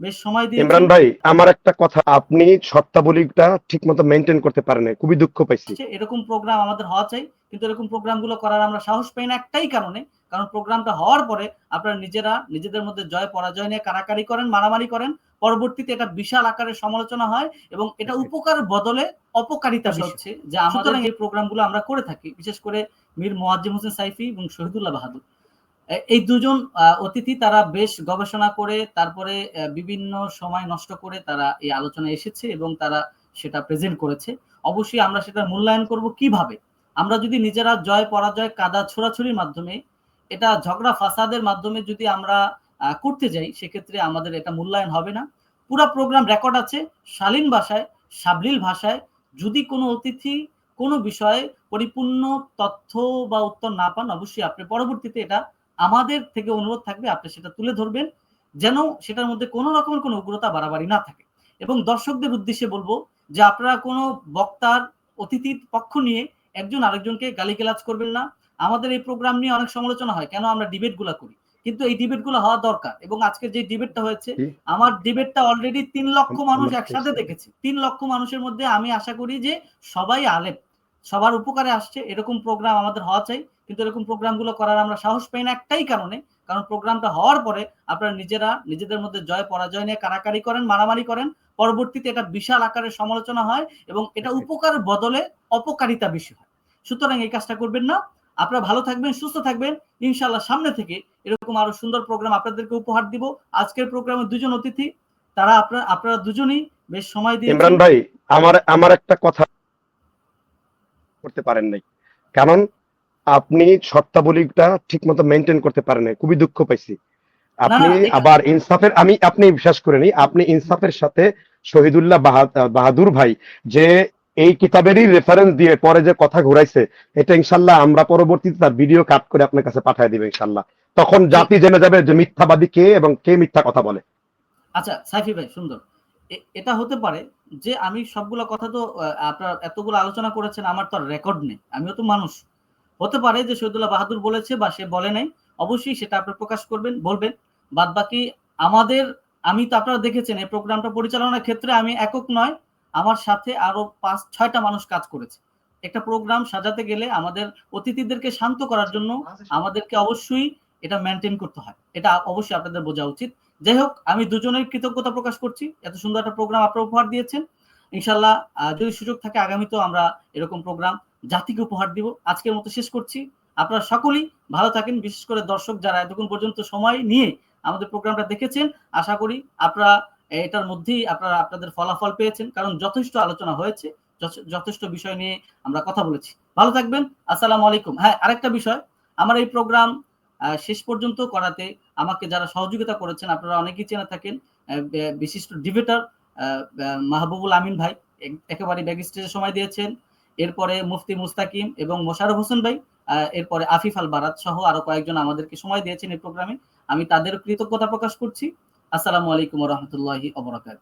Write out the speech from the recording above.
বেশ সময় দিয়ে ইমরান ভাই আমার একটা কথা আপনি শর্তাবলীটা ঠিক মতো মেনটেন করতে পারেন খুবই দুঃখ পাইছি। এরকম প্রোগ্রাম আমাদের হওয়া চাই কিন্তু এরকম প্রোগ্রামগুলো করার আমরা সাহস পাই না একটাই কারণে কারণ প্রোগ্রামটা হওয়ার পরে আপনারা নিজেরা নিজেদের মধ্যে জয় পরাজয় নিয়ে কারাকারি করেন মারামারি করেন পরবর্তীতে এটা বিশাল আকারের সমালোচনা হয় এবং এটা উপকার বদলে অপকারিতা হচ্ছে যে আমাদের এই প্রোগ্রামগুলো আমরা করে থাকি বিশেষ করে মীর মোয়াজ্জিম হোসেন সাইফি এবং শহীদুল্লাহ বাহাদুর। এই দুজন অতিথি তারা বেশ গবেষণা করে, তারপরে বিভিন্ন সময় নষ্ট করে তারা এই আলোচনায় এসেছে এবং তারা সেটা প্রেজেন্ট করেছে। অবশ্যই আমরা সেটা মূল্যায়ন করব কীভাবে? আমরা যদি নিজেরা জয় পরাজয় কাদা ছোড়াছুরির মাধ্যমে, এটা ঝগড়া ফাসাদের মাধ্যমে যদি আমরা করতে যাই, সেক্ষেত্রে আমাদের এটা মূল্যায়ন হবে না। পুরো প্রোগ্রাম রেকর্ড আছে শালীন ভাষায়, সাবলীল ভাষায়। যদি কোনো অতিথি কোনো বিষয়ে পরিপূর্ণ তথ্য বা উত্তর না পান, অবশ্যই আপনি পরবর্তীতে এটা আমাদের থেকে অনুরোধ থাকবে আপনি সেটা তুলে ধরবেন যেন সেটার মধ্যে কোনো রকমের কোনো উগ্রতা বাড়াবাড়ি না থাকে। এবং দর্শকদের উদ্দেশ্যে বলব যে আপনারা কোনো বক্তার অতিথির পক্ষ নিয়ে একজন আরেকজনকে গালিগালাজ করবেন না। আমাদের এই প্রোগ্রাম নিয়ে অনেক সমালোচনা হয় কেন আমরা ডিবেটগুলা করি? কিন্তু এই ডিবেটগুলো হওয়া দরকার এবং আজকে যে ডিবেটটা হয়েছে আমার ডিবেটটা অলরেডি তিন লক্ষ মানুষ একসাথে দেখেছে। তিন লক্ষ মানুষের মধ্যে আমি আশা করি যে সবাই আলেম। সবার উপকারে আসছে এরকম প্রোগ্রাম আমাদের হওয়া চাই। কিন্তু এরকম প্রোগ্রামগুলো করার আমরা সাহস পাই না একটাই কারণে কারণ প্রোগ্রামটা হওয়ার পরে আপনারা নিজেরা নিজেদের মধ্যে জয় পরাজয় নিয়ে কারাকারি করেন মারামারি করেন পরবর্তীতে এটা বিশাল আকারে সমালোচনা হয় এবং এটা উপকার বদলে অপকারিতা বেশি হয়। সুতরাং এই কাজটা করবেন না। আপনারা ভালো থাকবেন সুস্থ থাকবেন। ইনশাল্লাহ সামনে থেকে এরকম আরও সুন্দর প্রোগ্রাম আপনাদেরকে উপহার দিব। আজকের প্রোগ্রামে দুজন অতিথি তারা আপনারা আপনারা দুজনই বেশ সময় দিয়ে ইমরান ভাই আমার আমার একটা কথা করতে পারেন নাই। কারণ আপনি শর্তাবলীটা ঠিক মতো মেনটেন করতে পারেন নাই। খুবই দুঃখ পাইছি। আপনি আবার ইনসাফের আমি আপনি বিশ্বাস করে নি আপনি ইনসাফের সাথে শহীদুল্লাহ বাহাদুর ভাই যে এই কিতাবেরই রেফারেন্স দিয়ে পরে যে কথা ঘুরাইছে এটা ইনশাল্লাহ আমরা পরবর্তীতে তার ভিডিও কাট করে আপনার কাছে পাঠিয়ে দিবে ইনশাল্লাহ। তখন জাতি জেনে যাবে যে মিথ্যাবাদী কে এবং কে মিথ্যা কথা বলে। আচ্ছা সাইফি ভাই সুন্দর। এটা হতে পারে যে আমি সবগুলো কথা তো আপনার এতগুলো আলোচনা করেছেন আমার তো রেকর্ড নেই। আমিও তো মানুষ। হতে পারে যে শহীদুল্লাহ বাহাদুর বলেছে বা সে বলে নাই অবশ্যই সেটা আপনি প্রকাশ করবেন বলবেন। বাদ বাকি আমাদের আমি তো আপনারা দেখেছেন এই প্রোগ্রামটা পরিচালনার ক্ষেত্রে আমি একক নয় আমার সাথে আরও পাঁচ ছয়টা মানুষ কাজ করেছে। একটা প্রোগ্রাম সাজাতে গেলে আমাদের অতিথিদেরকে শান্ত করার জন্য আমাদেরকে অবশ্যই এটা মেনটেন করতে হয়। এটা অবশ্যই আপনাদের বোঝা উচিত। যাই হোক আমি দুজনের কৃতজ্ঞতা প্রকাশ করছি। এত সুন্দর একটা প্রোগ্রাম আপনারা উপহার দিয়েছেন। ইনশাল্লাহ যদি সুযোগ থাকে আগামীতেও আমরা এরকম প্রোগ্রাম জাতিকে উপহার দিব। আজকের মতো শেষ করছি। আপনারা সকলেই ভালো থাকেন। বিশেষ করে দর্শক যারা এতক্ষণ পর্যন্ত সময় নিয়ে আমাদের প্রোগ্রামটা দেখেছেন, আশা করি আপনারা এটার মধ্যেই আপনারা আপনাদের ফলাফল পেয়েছেন। কারণ যথেষ্ট আলোচনা হয়েছে যথেষ্ট বিষয় নিয়ে আমরা কথা বলেছি। ভালো থাকবেন। আসসালামু আলাইকুম। হ্যাঁ আরেকটা বিষয়। আমার এই প্রোগ্রাম শেষ পর্যন্ত করাতে আমাকে যারা সহযোগিতা করেছেন, আপনারা অনেকেই চেনা থাকেন বিশিষ্ট ডিবেটার মাহবুবুল আমিন ভাই একেবারে ব্যাগ স্টেজে সময় দিয়েছেন। এরপরে মুফতি মুস্তাকিম এবং মোশারফ হোসেন ভাই এরপরে আফিফ আল বারাত সহ আরও কয়েকজন আমাদেরকে সময় দিয়েছেন এই প্রোগ্রামে। আমি তাদের কৃতজ্ঞতা প্রকাশ করছি। আসসালামু আলাইকুম রহমতুল্লাহি অবরাকাত